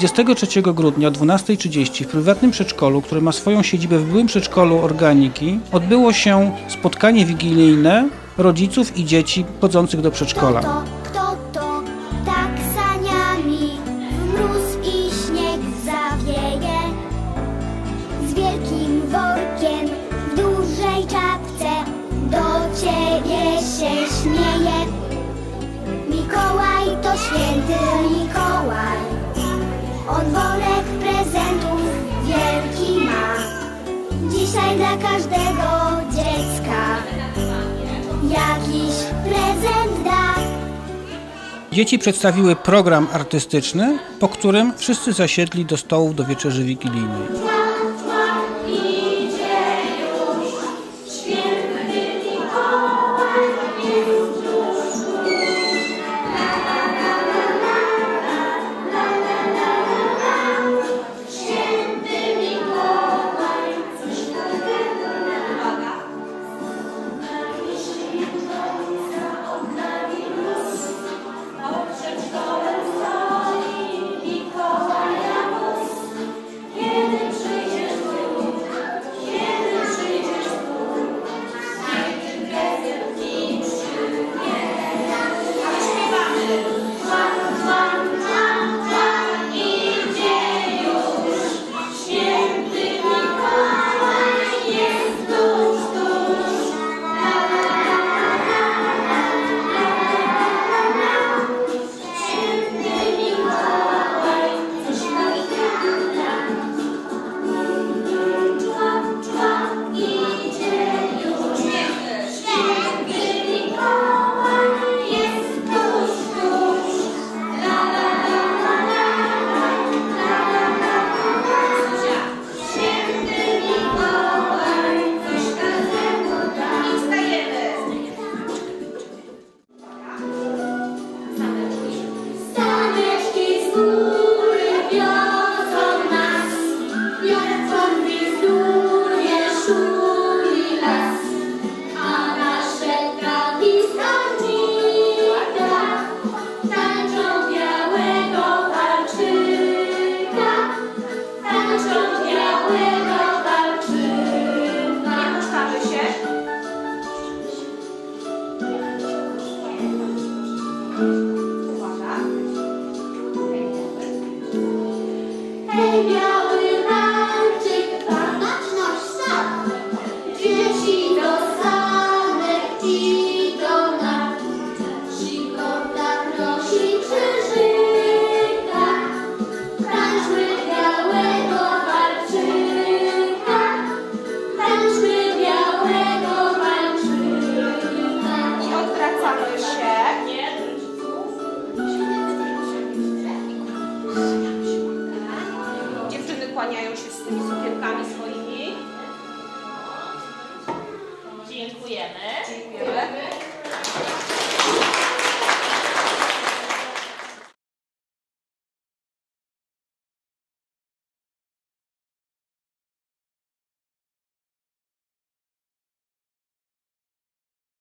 23 grudnia o 12.30 w prywatnym przedszkolu, które ma swoją siedzibę w byłym przedszkolu Organiki, odbyło się spotkanie wigilijne rodziców i dzieci chodzących do przedszkola. Dla każdego dziecka jakiś prezent da. Dzieci przedstawiły program artystyczny, po którym wszyscy zasiedli do stołów do wieczerzy wigilijnej. się z tymi sukienkami swoimi. Dziękujemy. Dziękujemy.